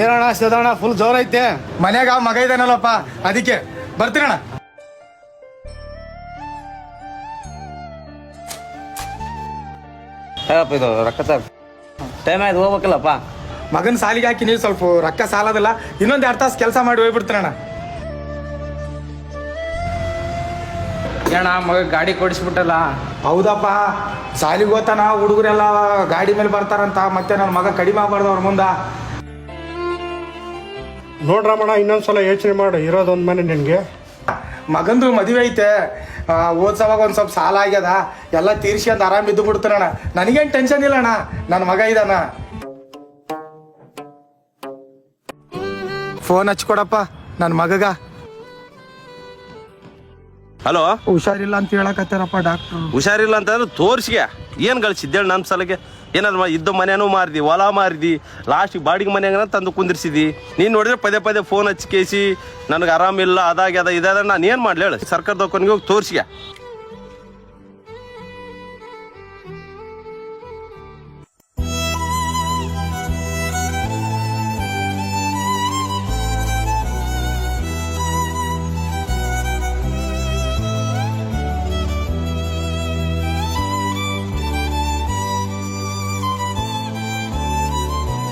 ಏನಣ್ಣ ಸದಣ್ಣ ಫುಲ್ ಜೋರ್ ಐತೆ. ಮನ್ಯಾಗ ಮಗ ಇದಾನಲ್ಲಪ್ಪ. ಅದಕ್ಕೆ ಬರ್ತೀರಣ್ಣ ಹೇಳಪ್ಪ ಇದು ರೊಕ್ಕ ಸರ್ ಟೈಮ್ ಆಯ್ತು ಹೋಗ್ಬೇಕಲ್ಲಪ್ಪ. ಮಗನ ಸಾಲಿಗೆ ಹಾಕಿ ನೀವು ಸ್ವಲ್ಪ ರೊಕ್ಕ ಸಾಲದಲ್ಲ ಇನ್ನೊಂದು ಎರಡು ತಾಸು ಕೆಲಸ ಮಾಡಿ ಹೋಗ್ಬಿಡ್ತೀರಣ್ಣ ಅಣ್ಣ. ಮಗ ಗಾಡಿ ಕೊಡಿಸ್ಬಿಟ್ಟಲ್ಲ. ಹೌದಪ್ಪ. ಸಾಲಿಗೆ ಹೋತಾನ ಹುಡುಗರೆಲ್ಲ ಗಾಡಿ ಮೇಲೆ ಬರ್ತಾರಂತ ಮತ್ತೆ ನನ್ನ ಮಗ ಕಡಿಮೆ ಆಗ್ಬಾರ್ದು ಅವ್ರ ಮುಂದ. ನೋಡ್ರಮ್ಮಣ್ಣ ಇನ್ನೊಂದ್ಸಲ ಯೋಚನೆ ಮಾಡು, ಇರೋದೊಂದ್ ಮನೆ ನಿನ್ಗೆ. ಮಗಂದು ಮದುವೆ ಐತೆ. ಓದ್ಸವಾಗ ಒಂದು ಸ್ವಲ್ಪ ಸಾಲ ಆಗ್ಯದ. ಎಲ್ಲ ತೀರ್ಸ್ಕೊಂಡ್ ಆರಾಮ್ ಇದ್ದು ಬಿಡ್ತಾನಣ್ಣ ನನಗೇನು ಟೆನ್ಷನ್ ಇಲ್ಲ ಅಣ್ಣ. ನನ್ನ ಮಗ ಇದಾನ. ಫೋನ್ ಹಚ್ಕೊಡಪ್ಪ ನನ್ನ ಮಗಗ. ಹಲೋ? ಹುಷಾರಿಲ್ಲ ಅಂತ ಹೇಳಕತ್ತಾರಪ್ಪ ಡಾಕ್ಟರ್ ಹುಷಾರಿಲ್ಲ ಅಂತಂದ್ರೆ ತೋರಿಸಿಗೆ. ಏನು ಗಳಿಸಿದ್ದೇಳು ನಮ್ಮ ಸಲಗೆ? ಏನಾದ್ರು ಇದ್ದ ಮನೆನೂ ಮಾರಿದಿ ಹೊಲ ಮಾರಿದಿ ಲಾಸ್ಟ್ ಬಾಡಿಗೆ ಮನೆಯಾಗ ತಂದು ಕುಂದಿರ್ಸಿದಿ. ನೀನು ನೋಡಿದ್ರೆ ಪದೇ ಪದೇ ಫೋನ್ ಹಚ್ಚಿ ಕೇಸಿ ನನಗೆ ಆರಾಮಿಲ್ಲ ಅದಾಗ್ಯದ ಇದಾದ ನಾನು ಏನು ಮಾಡ್ಲಿ ಹೇಳು. ಸರ್ಕಾರದ ಕೊನೆಗೆ ಹೋಗಿ ತೋರಿಸಿಗೆ.